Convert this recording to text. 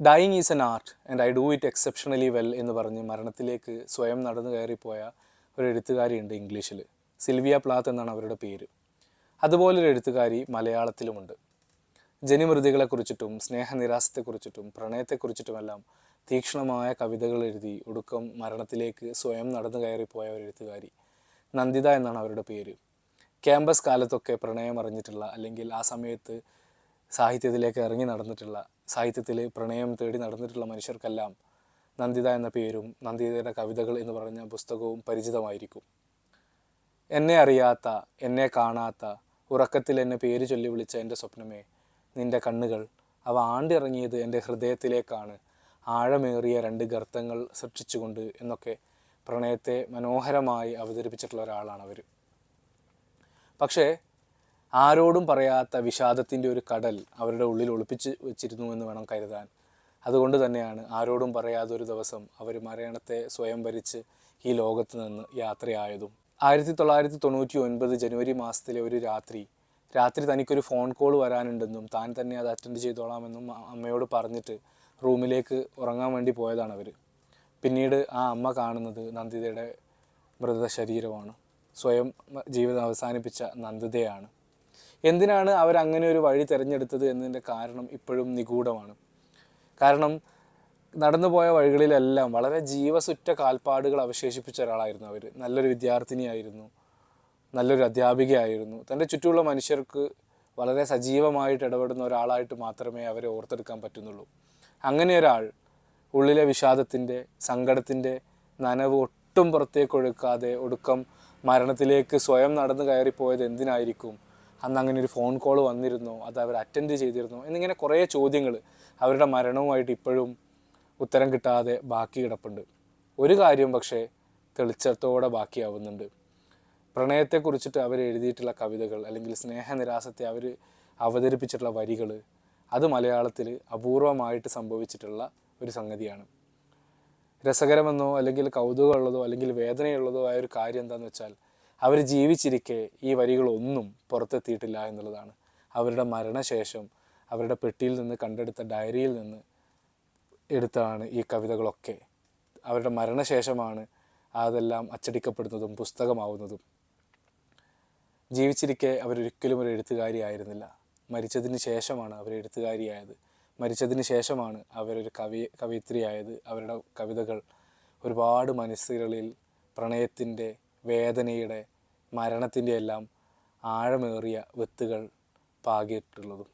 Dying is an art and I do it exceptionally well എന്ന് പറഞ്ഞ് മരണത്തിലേക്ക് സ്വയം നടന്നു കയറിപ്പോയ ഒരു എഴുത്തുകാരിയുണ്ട് ഇംഗ്ലീഷിൽ സിൽവിയ പ്ലാത്ത് എന്നാണ് അവരുടെ പേര്. അതുപോലൊരു എഴുത്തുകാരി മലയാളത്തിലുമുണ്ട്. ജനിമൃതികളെക്കുറിച്ചിട്ടും സ്നേഹനിരാസത്തെക്കുറിച്ചിട്ടും പ്രണയത്തെക്കുറിച്ചിട്ടുമെല്ലാം തീക്ഷ്ണമായ കവിതകൾ എഴുതി ഒടുക്കം മരണത്തിലേക്ക് സ്വയം നടന്നു കയറിപ്പോയ ഒരു എഴുത്തുകാരി നന്ദിത എന്നാണ് അവരുടെ പേര്. ക്യാമ്പസ് കാലത്തൊക്കെ പ്രണയം അറിഞ്ഞിട്ടുള്ള അല്ലെങ്കിൽ ആ സമയത്ത് സാഹിത്യത്തിലേക്ക് ഇറങ്ങി നടന്നിട്ടുള്ള സാഹിത്യത്തിൽ പ്രണയം തേടി നടന്നിട്ടുള്ള മനുഷ്യർക്കെല്ലാം നന്ദിത എന്ന പേരും നന്ദിതയുടെ കവിതകൾ എന്ന് പറഞ്ഞ പുസ്തകവും പരിചിതമായിരിക്കും. എന്നെ അറിയാത്ത എന്നെ കാണാത്ത ഉറക്കത്തിൽ എന്നെ പേര് ചൊല്ലി വിളിച്ച എന്റെ സ്വപ്നമേ നിന്റെ കണ്ണുകൾ അവ ആണ്ടിറങ്ങിയത് എന്റെ ഹൃദയത്തിലേക്കാണ്. ആഴമേറിയ രണ്ട് ഗർത്തങ്ങൾ സൃഷ്ടിച്ചുകൊണ്ട് എന്നൊക്കെ പ്രണയത്തെ മനോഹരമായി അവതരിപ്പിച്ചിട്ടുള്ള ഒരാളാണ് അവർ പക്ഷേ ആരോടും പറയാത്ത വിഷാദത്തിന്റെ ഒരു കടൽ അവരുടെ ഉള്ളിൽ ഒളിപ്പിച്ച് വെച്ചിരുന്നു എന്ന് വേണം കരുതാൻ. അതുകൊണ്ട് തന്നെയാണ് ആരോടും പറയാതെ ഒരു ദിവസം അവർ മരണത്തെ സ്വയം ഭരിച്ച് ഈ ലോകത്ത് നിന്ന് യാത്രയായതും. ആയിരത്തി തൊള്ളായിരത്തി തൊണ്ണൂറ്റി ഒൻപത് ജനുവരി മാസത്തിലെ ഒരു രാത്രി രാത്രി തനിക്കൊരു ഫോൺ കോൾ വരാനുണ്ടെന്നും താൻ തന്നെ അത് അറ്റൻഡ് ചെയ്തോളാമെന്നും അമ്മയോട് പറഞ്ഞിട്ട് റൂമിലേക്ക് ഉറങ്ങാൻ വേണ്ടി പോയതാണ് അവർ. പിന്നീട് ആ അമ്മ കാണുന്നത് നന്ദിതയുടെ മൃതശരീരമാണ്. സ്വയം ജീവിതം അവസാനിപ്പിച്ച നന്ദിതയാണ്. എന്തിനാണ് അവർ അങ്ങനെ ഒരു വഴി തിരഞ്ഞെടുത്തത് എന്നതിന്റെ കാരണം ഇപ്പോഴും നിഗൂഢമാണ്. കാരണം നടന്നുപോയ വഴികളിലെല്ലാം വളരെ ജീവസുറ്റ കാൽപ്പാടുകൾ അവശേഷിപ്പിച്ച ഒരാളായിരുന്നു അവർ. നല്ലൊരു വിദ്യാർത്ഥിനിയായിരുന്നു നല്ലൊരു അധ്യാപികയായിരുന്നു. തന്റെ ചുറ്റുമുള്ള മനുഷ്യർക്ക് വളരെ സജീവമായിട്ട് ഇടപെടുന്ന ഒരാളായിട്ട് മാത്രമേ അവരെ ഓർത്തെടുക്കാൻ പറ്റുന്നുള്ളൂ. അങ്ങനെ ഒരാൾ ഉള്ളിലെ വിഷാദത്തിന്റെ സങ്കടത്തിന്റെ നനവ് ഒട്ടും പുറത്തേക്ക് ഒഴുക്കാതെ ഒടുക്കം മരണത്തിലേക്ക് സ്വയം നടന്നു കയറിപ്പോയത് എന്തിനായിരിക്കും? അന്ന് അങ്ങനെ ഒരു ഫോൺ കോൾ വന്നിരുന്നോ അത് അവർ അറ്റൻഡ് ചെയ്തിരുന്നോ എന്നിങ്ങനെ കുറേ ചോദ്യങ്ങൾ അവരുടെ മരണവുമായിട്ട് ഇപ്പോഴും ഉത്തരം കിട്ടാതെ ബാക്കി കിടപ്പുണ്ട്. ഒരു കാര്യം പക്ഷേ തെളിച്ചത്തോടെ ബാക്കിയാവുന്നുണ്ട്. പ്രണയത്തെക്കുറിച്ചിട്ട് അവർ എഴുതിയിട്ടുള്ള കവിതകൾ അല്ലെങ്കിൽ സ്നേഹനിരാസത്തെ അവർ അവതരിപ്പിച്ചിട്ടുള്ള വരികൾ അത് മലയാളത്തിൽ അപൂർവമായിട്ട് സംഭവിച്ചിട്ടുള്ള ഒരു സംഗതിയാണ്. രസകരമെന്നോ അല്ലെങ്കിൽ കൗതുകമുള്ളതോ അല്ലെങ്കിൽ വേദനയുള്ളതോ ആയ ഒരു കാര്യം എന്താണെന്ന് വെച്ചാൽ അവർ ജീവിച്ചിരിക്കെ ഈ വരികളൊന്നും പുറത്തെത്തിയിട്ടില്ല എന്നുള്ളതാണ്. അവരുടെ മരണശേഷം അവരുടെ പെട്ടിയിൽ നിന്ന് കണ്ടെടുത്ത ഡയറിയിൽ നിന്ന് എടുത്താണ് ഈ കവിതകളൊക്കെ. അവരുടെ മരണശേഷമാണ് അതെല്ലാം അച്ചടിക്കപ്പെടുന്നതും പുസ്തകമാവുന്നതും. ജീവിച്ചിരിക്കെ അവരൊരിക്കലും ഒരു എഴുത്തുകാരിയായിരുന്നില്ല മരിച്ചതിന് ശേഷമാണ് അവർ എഴുത്തുകാരിയായത്. മരിച്ചതിന് ശേഷമാണ് അവരൊരു കവി കവിയത്രിയായത്. അവരുടെ കവിതകൾ ഒരുപാട് മനസ്സുകളിൽ പ്രണയത്തിന്റെ വേദനയുടെ മരണത്തിന്റെ എല്ലാം ആഴമേറിയ വിത്തുകൾ പാകിയിട്ടുള്ളതും.